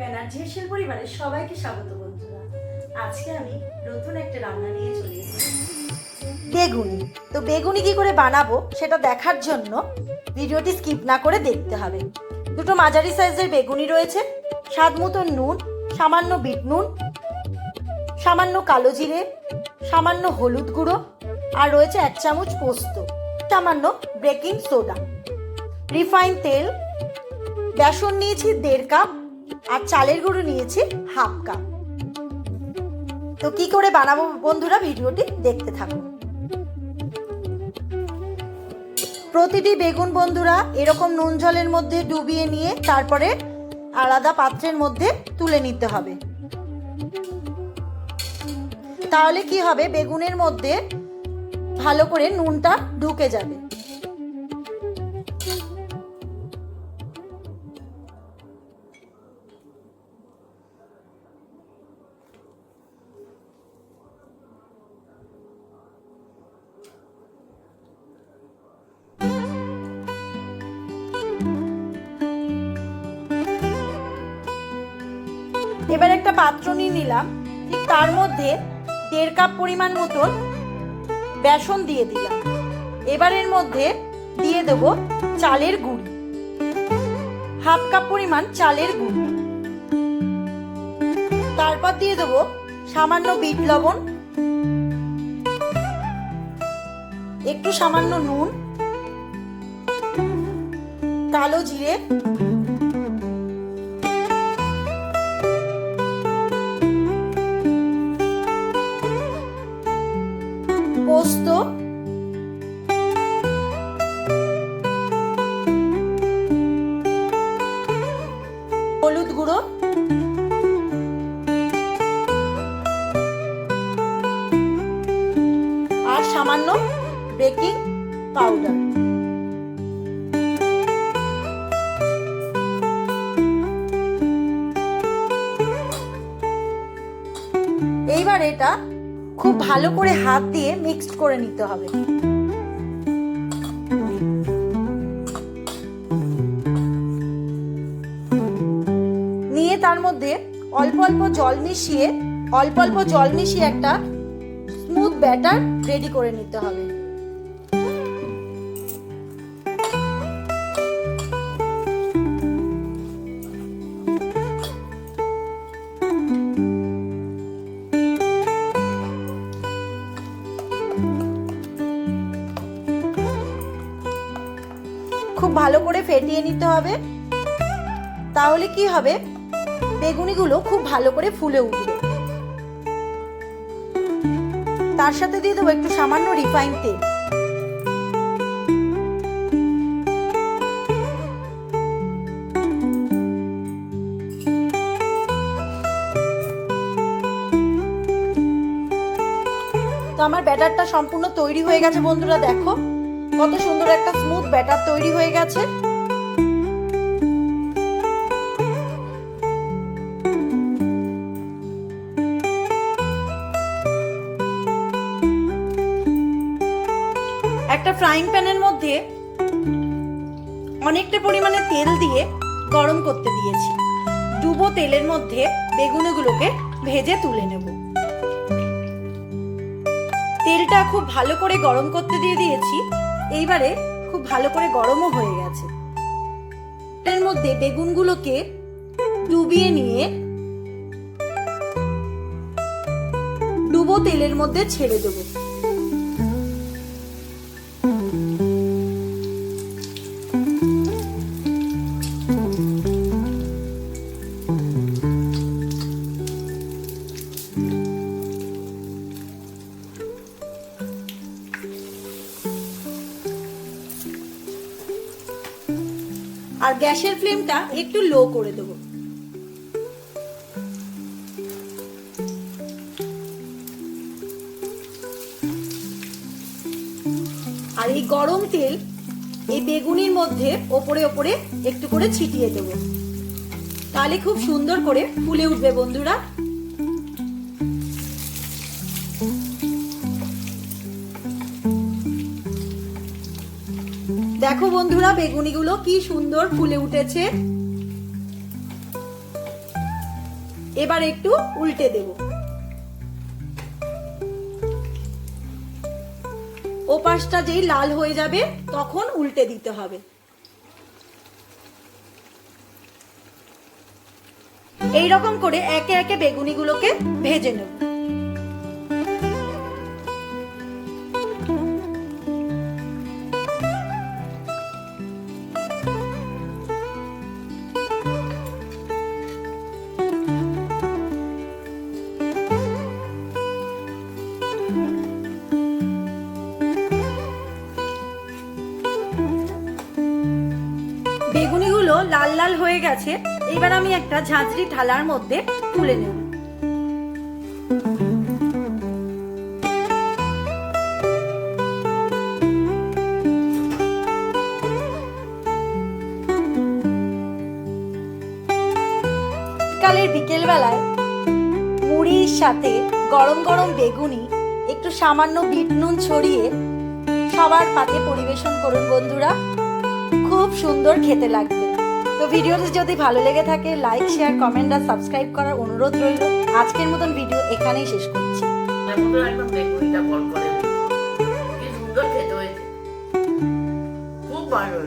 ব্যানার্জি পরিবারের সবাইকে স্বাগত বন্ধুরা। আজকে আমি নতুন একটা রান্না নিয়ে চলে এসেছি। বেগুনি। তো বেগুনি কি করে বানাবো সেটা দেখার জন্য ভিডিওটি স্কিপ না করে দেখতে হবে। দুটো মাঝারি সাইজের বেগুনি রয়েছে, স্বাদ মতো নুন, সামান্য বিট নুন, সামান্য কালো জিরে, সামান্য হলুদ গুঁড়ো, আর রয়েছে এক চামচ পোস্ত, সামান্য বেকিং সোডা। রিফাইন তেল, বেসন নিয়েছি দেড় কাপ আর চালের গুঁড়ো নিয়েছি হাফ কাপ। তো কি করে বানাবো বন্ধুরা ভিডিওটি দেখতে থাকুন। প্রতিটি বেগুন বন্ধুরা এরকম নুন জলের মধ্যে ডুবিয়ে নিয়ে তারপরে আলাদা পাত্রের মধ্যে তুলে নিতে হবে। তাহলে কি হবে? বেগুনের মধ্যে ভালো করে নুনটা ঢুকে যাবে। এবার একটা পাত্র নিয়ে নিলাম। ঠিক তার মধ্যে দেড় কাপ পরিমাণ মতন বেসন দিয়ে দিলাম। এবার এর মধ্যে দিয়ে দেবো চালের গুঁড়ি। হাফ কাপ পরিমাণ চালের গুঁড়ি। তারপর দিয়ে দেবো সামান্য বিট লবণ। একটু সামান্য নুন। কালো জিরে। পোস্ত। হলুদ গুঁড়ো। আর সামান্য বেকিং পাউডার। এইবার এটা খুব ভালো করে হাত দিয়ে মিক্সড করে নিতে হবে। নিয়ে তার মধ্যে অল্প অল্প জল মিশিয়ে, অল্প অল্প জল মিশিয়ে একটা স্মুথ ব্যাটার রেডি করে নিতে হবে। খুব ভালো করে ফেটিয়ে নিতে হবে। তাহলে কি হবে? বেগুনিগুলো খুব ভালো করে ফুলে উঠবে। তার সাথে দিয়ে দেবো একটু সামান্য রিফাইন তেল। তো আমার ব্যাটারটা সম্পূর্ণ তৈরি হয়ে গেছে বন্ধুরা, দেখো। কত সুন্দর একটা স্মুথ ব্যাটার তৈরি হয়ে গেছে। একটা ফ্রাইং প্যানের মধ্যে অনেকটা পরিমাণে তেল দিয়ে গরম করতে দিয়েছি। ডুবো তেলের মধ্যে বেগুনগুলোকে ভেজে তুলে নেব। তেলটা খুব ভালো করে গরম করতে দিয়ে দিয়েছি। এইবারে খুব ভালো করে গরমও হয়ে গেছে। এর মধ্যে বেগুনগুলোকে ডুবিয়ে নিয়ে ডুবো তেলের মধ্যে ছেড়ে দেবো। গ্যাসের ফ্লেমটা একটু লো করে দেবো। আর এই গরম তেল এই বেগুনির মধ্যে ওপরে ওপরে একটু করে ছিটিয়ে দেবো। তাহলে খুব সুন্দর করে ফুলে উঠবে বন্ধুরা। দেখো বন্ধুরা, বেগুনিগুলো কি সুন্দর ফুলে উঠেছে। এবার একটু উল্টে দেব। ওপাশটা যেই লাল হয়ে যাবে, তখন উল্টে দিতে হবে। এই রকম করে একে একে বেগুনিগুলোকে ভেজে নেব। বেগুনিগুলো লাল লাল হয়ে গেছে, এবার আমি একটা ঝাঁঝরি থালার মধ্যে তুলে নেব। কালের বিকেল বেলায় মুড়ির সাথে গরম গরম বেগুনি, একটু সামান্য বিট নুন ছড়িয়ে সবার পাতে পরিবেশন করুন বন্ধুরা। খুব সুন্দর খেতে লাগবে। তো ভিডিওটি যদি ভালো লেগে থাকে লাইক শেয়ার কমেন্ট আর সাবস্ক্রাইব করার অনুরোধ রইল। আজকের মতন ভিডিও এখানেই শেষ করছি। খুব ভালো